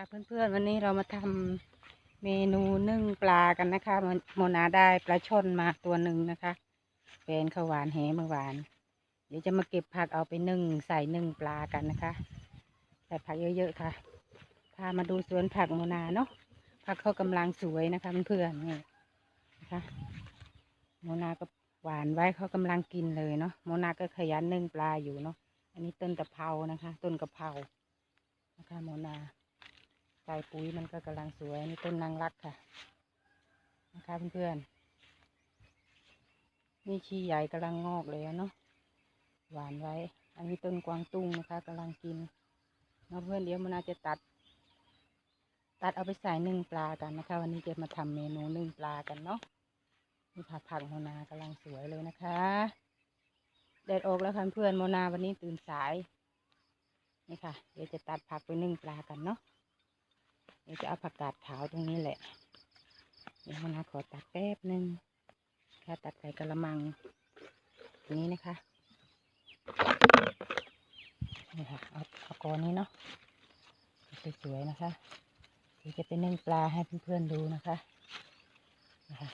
ค่ะเพื่อนๆวันนี้เรามาทำเมนูนึ่งปลากันนะคะโมนาได้ปลาช่อนมาตัวหนึ่งนะคะเป็นข้าวหวานแหเมื่อวาน เดี๋ยวจะมาเก็บผักเอาไปนึ่งใส่นึ่งปลากันนะคะใส่ผักเยอะๆค่ะพามาดูสวนผักโมนาเนาะผักเขากำลังสวยนะคะเพื่อนๆนี่นะคะโมนาก็หวานไว้เขากำลังกินเลยเนาะโมนาก็ขยันนึ่งปลาอยู่เนาะอันนี้ต้นตะเภานะคะ ต้นกะเพรานะคะโมนา ใส่ปุ๋ยมันก็กำลังสวยนี่ต้นนางรักค่ะ นะคะเพื่อนๆนี่ชีใหญ่กำลังงอกเลยเนาะหวานไว้ อันนี้ต้นกวางตุ้งนะคะกำลังกินเนาะเพื่อนเดี๋ยวมันอาจจะตัด ตัดเอาไปใส่นึ่งปลากันนะคะ วันนี้จะมาทำเมนูนึ่งปลากันเนาะนี่ผักผักโมนากำลังสวยเลยนะคะแดดออกแล้วค่ะเพื่อนโมนาวันนี้ตื่นสายนี่ค่ะ เดี๋ยวจะตัดผักไปนึ่งปลากันเนาะ ดี๋ยวจะเอาผักกาดขาวตรงนี้แหละ เดี๋ยวนะขอตัดแป๊บหนึ่งแค่ตัดใส่กระมังตรงนี้นะคะนี่ค่ะเอาเอากอนนี้เนาะสวยๆนะคะเดี๋ยวจะไปนึ่งปลาให้เพื่อนๆดูนะคะนะคะ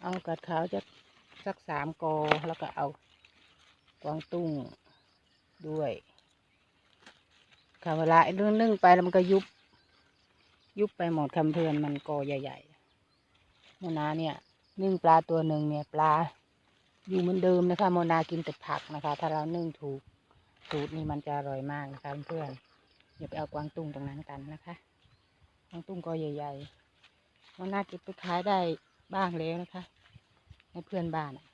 เอากาดขาวจะสักสามกอแล้วก็เอา กวางตุ้งด้วยค่ะเวลาไอ้นึ่งนึ่งไปแล้วมันก็ยุบ ยุบไปหมดคำเพื่อนมันกอใหญ่ๆโมนาเนี่ย นึ่งปลาตัวหนึ่งเนี่ยปลา อยู่เหมือนเดิมนะคะโมนากินแต่ผักนะคะ ถ้าเรานึ่งถูกสูตรนี่มันจะอร่อยมากนะคะเพื่อนอย่าไปเอากวางตุ้งตรงนั้นกันนะคะกวางตุ้งกอใหญ่ๆโมนาเก็บไปขายได้บ้างแล้วนะคะ ให้เพื่อนบ้านอะ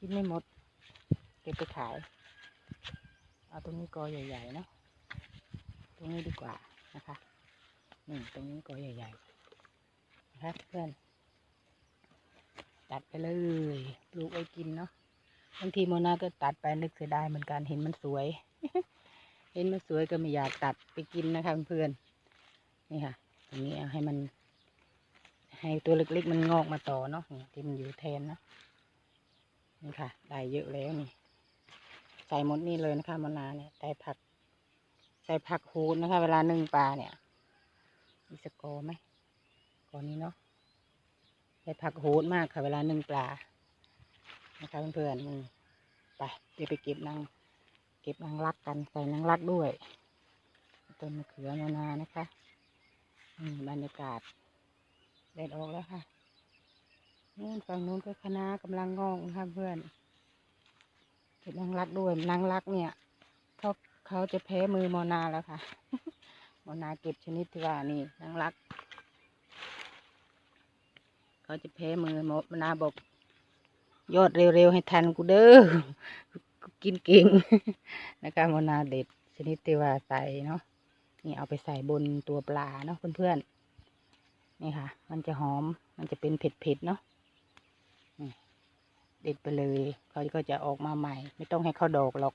กินไม่หมด เก็บไปขาย เอาตรงนี้กอใหญ่ๆเนาะตรงนี้ดีกว่านะคะนี่ตรงนี้กอใหญ่ๆนะคะเพื่อนตัดไปเลยปลูกไว้กินเนาะบางทีโมนาก็ตัดไปนึกเสียดายเหมือนกันเห็นมันสวย เห็นมันสวยก็ไม่อยากตัดไปกินนะคะเพื่อนนี่ค่ะตรงนี้เอาให้มัน ให้ตัวเล็กๆมันงอกมาต่อเนาะที่มันอยู่แทนนะ นี่ค่ะ ได้เยอะแล้วนี่ ใส่หมดนี่เลยนะคะมะนาวเนี่ยใส่ผัก ใส่ผักโหดนะคะ เวลานึ่งปลาเนี่ยมีสกอไหมก่อนนี้เนาะใส่ผักโหดมากค่ะ เวลานึ่งปลา นะคะเพื่อนๆไปเดี๋ยวไปเก็บนางเก็บนางรักกันใส่นางรักด้วยต้นมะเขือมะนาวนะคะอืบรรยากาศแดดออกแล้วค่ะ นู่นฝั่งนู้นก็คณะกำลังงอกนะคะเพื่อนเก็บนางรักด้วยนางรักเนี่ยเขาเขาจะแพ้มือมอนาแล้วค่ะ มอนาเก็บชนิดที่ว่านี่นางรัก เขาจะแพ้มือมอนาบอก ยอดเร็วๆให้ทันกูเด้อกูกินเก่งนะคะมอนาเด็ดชนิดที่ว่าใส่เนาะนี่เอาไปใส่บนตัวปลาเนาะเพื่อนๆนี่ค่ะ มันจะหอม มันจะเป็นเผ็ดๆเนาะ เด็ดไปเลยเขาก็จะออกมาใหม่ ไม่ต้องให้เขาดอกหรอก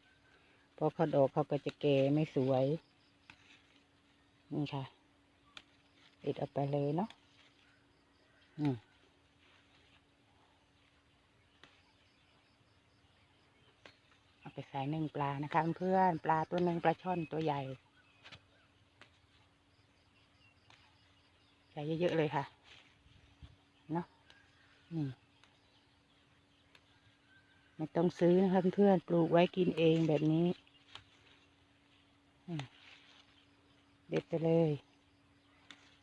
เพราะเขาดอกเขาก็จะแก่ไม่สวย นี่ค่ะเด็ดออกไปเลยเนาะอืมเอาไปใส่นึ่งปลานะคะเพื่อนปลาตัวหนึ่งปลาช่อนตัวใหญ่ใส่เยอะๆเลยค่ะ เนาะนี่ ไม่ต้องซื้อนะคะเพื่อนๆปลูกไว้กินเองแบบนี้ เด็ดไปเลย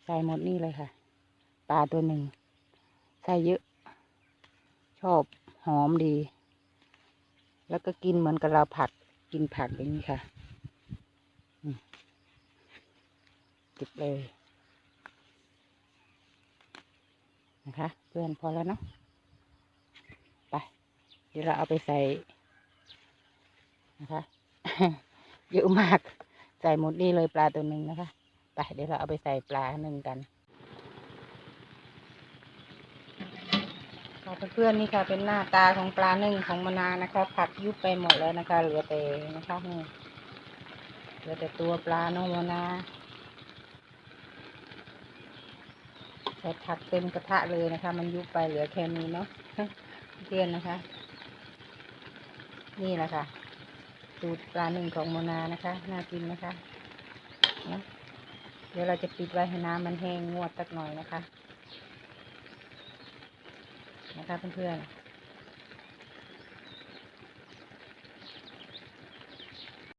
ใส่หมดนี่เลยค่ะปลาตัวหนึ่งใส่เยอะ ชอบหอมดี แล้วก็กินเหมือนกับเราผักกินผักอย่างนี้ค่ะติดเลย นะคะ เพื่อนพอแล้วเนาะ เดี๋ยวเราเอาไปใส่นะคะเยอะมากใส่หมดนี่เลยปลาตัวหนึ่งนะคะไปเดี๋ยวเราเอาไปใส่ปลาหนึ่งกันค่ะเพื่อนๆนี่ค่ะเป็นหน้าตาของปลาหนึ่งของมะนานะคะ ผักยุบไปหมดแล้วนะคะ เหลือแต่นะคะนี่เหลือแต่ตัวปลาน้องมะนาวใส่ผักเต็มกระทะเลยนะคะ มันยุบไปเหลือแค่นี้เนาะเพื่อนนะคะ นี่แหละค่ะสูตรปลาหนึ่งของโมนานะคะ น่ากินนะคะเนะเดี๋ยวเราจะปิดไว้ให้น้ำมันแห้งงวดสักหน่อยนะคะ นะคะเพื่อนๆ